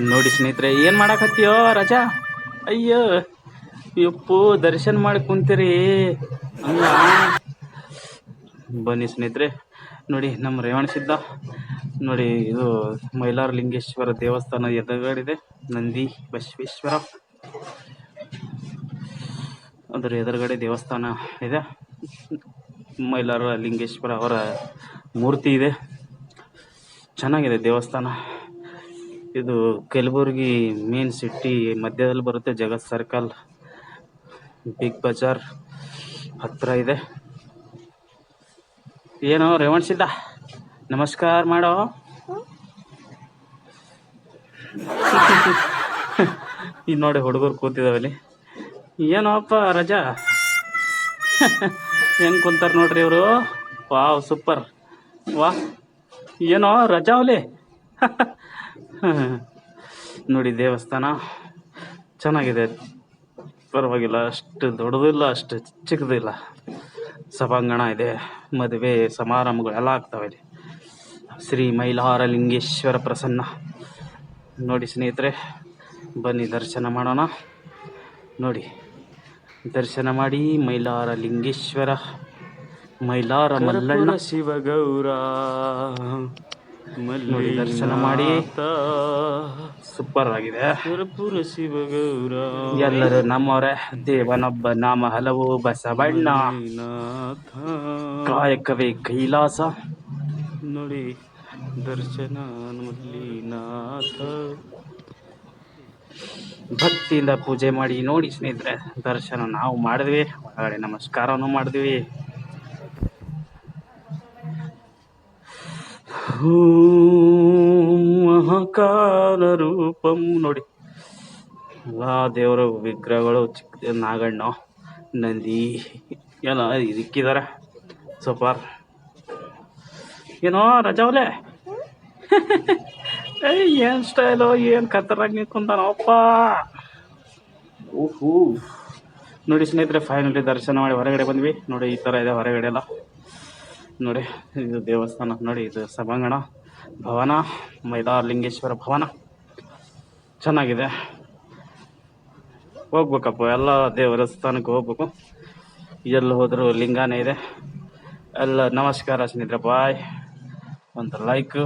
ನೋಡಿ ಸ್ನೇಹಿತರೆ, ಏನು ಮಾಡಕತ್ತೀಯೋ ರಜಾ? ಅಯ್ಯೋ, ಯಪ್ಪು, ದರ್ಶನ ಮಾಡಿ ಕುಂತೀರಿ. ಬನ್ನಿ ಸ್ನೇಹಿತರೆ, ನೋಡಿ ನಮ್ಮ ರೇವಣ ಸಿದ್ಧ. ನೋಡಿ, ಇದು ಮೈಲಾರ ಲಿಂಗೇಶ್ವರ ದೇವಸ್ಥಾನ ಎದುರುಗಡೆ ನಂದಿ ಬಸವೇಶ್ವರ. ಅದರ ಎದುರುಗಡೆ ದೇವಸ್ಥಾನ ಇದೆ. ಮೈಲಾರ ಲಿಂಗೇಶ್ವರ ಅವರ ಮೂರ್ತಿ ಇದೆ. ಚೆನ್ನಾಗಿದೆ ದೇವಸ್ಥಾನ. ಇದು ಕಲಬುರ್ಗಿ ಮೇನ್ ಸಿಟಿ ಮಧ್ಯದಲ್ಲಿ ಬರುತ್ತೆ ಜಗತ್ ಸರ್ಕಲ್ ಬಿಗ್ ಬಜಾರ್ ಹತ್ರ ಇದೆ. ಏನೋ ರೇವಣ್ ಸಿದ್ದ ನಮಸ್ಕಾರ ಮಾಡೋ. ಈಗ ನೋಡಿ ಹುಡುಗರು ಕೂತಿದಾವಲ್ಲಿ ಏನೋಪ್ಪ ರಜಾ? ಹೆಂಗ್ ಕುಂತಾರ ನೋಡ್ರಿ ಇವರು? ವಾವ್ ಸೂಪರ್ ವಾ, ಏನೋ, ರಜಾ ಅವಲಿ? ನೋಡಿ ದೇವಸ್ಥಾನ. ಚೆನ್ನಾಗಿದೆ. ಪರವಾಗಿಲ್ಲ, ಅಷ್ಟು ದೊಡ್ಡದಿಲ್ಲ, ಅಷ್ಟು ಚಿಕ್ಕದಿಲ್ಲ. ಸಭಾಂಗಣ ಇದೆ, ಮದುವೆ, ಸಮಾರಂಭಗಳೆಲ್ಲ ಆಗ್ತಾವೆ ಇಲ್ಲಿ. ಶ್ರೀ ಮೈಲಾರ ಲಿಂಗೇಶ್ವರ ಪ್ರಸನ್ನ. ನೋಡಿ ಸ್ನೇಹಿತರೆ, ಬನ್ನಿ ದರ್ಶನ ಮಾಡೋಣ. ನೋಡಿ, ದರ್ಶನ ಮಾಡಿ ಮೈಲಾರ ಲಿಂಗೇಶ್ವರ ಮೈಲಾರ ಮಲ್ಲಣ್ಣ ಶಿವಗೌರ. ನೋಡಿ ದರ್ಶನ ಮಾಡಿ. ಸೂಪರ್ ಆಗಿದೆ ಶಿವಗೌರ ಎಲ್ಲರೂ ನಮ್ಮವರೇ ದೇವನೊಬ್ಬ ನಾಮ ಹಲವು ಬಸವಣ್ಣ. ಕಾಯಕವೇ ಕೈಲಾಸ. ನೋಡಿ ದರ್ಶನ ಮಲ್ಲಿನಾಥ. ಭಕ್ತಿಯಿಂದ ಪೂಜೆ ಮಾಡಿ ನೋಡಿ ಸ್ನೇಹಿತರೆ ದರ್ಶನ ನಾವು ಮಾಡಿದ್ವಿ. ಒಳಗಡೆ ನಮಸ್ಕಾರನೂ ಮಾಡಿದ್ವಿ. ಮಹಾಕಾಲ ರೂಪಂ ನೋಡಿ. ಎಲ್ಲ ದೇವರ ವಿಗ್ರಹಗಳು ಚಿಕ್ಕ ನಾಗಣ್ಣ ನಂದಿ ಎಲ್ಲ ಇದಕ್ಕಿದ್ದಾರೆ ಸೂಪರ್. ಏನೋ ರಜಾವಲೆ? ಏನ್ ಸ್ಟೈಲು ಏನ್ ಕತ್ತರಾಗಿ ನಿಂತ್ಕೊಂತಾನಪ್ಪ ಓಹೋ. ನೋಡಿ ಸ್ನೇಹಿತರೆ ಫೈನಲಿ ದರ್ಶನ ಮಾಡಿ ಹೊರಗಡೆ ಬಂದ್ವಿ. ನೋಡಿ ಈ ಥರ ಇದೆ ಹೊರಗಡೆ ಎಲ್ಲ. ನೋಡಿ, ಇದು ದೇವಸ್ಥಾನ ನೋಡಿ, ಇದು ಸಭಾಂಗಣ, ಭವನ ಮೈದಾ ಲಿಂಗೇಶ್ವರ ಭವನ. ಚೆನ್ನಾಗಿದೆ. ಹೋಗ್ಬೇಕಪ್ಪ, ಎಲ್ಲ ದೇವಸ್ಥಾನಕ್ಕೆ ಹೋಗ್ಬೇಕು. ಎಲ್ಲಿ ಹೋದರೂ ಲಿಂಗಾನೇ ಇದೆ. ಎಲ್ಲ ನಮಸ್ಕಾರ ಸ್ನೇಹಿತರೆ, ಬಾಯ್. ಒಂದು ಲೈಕ್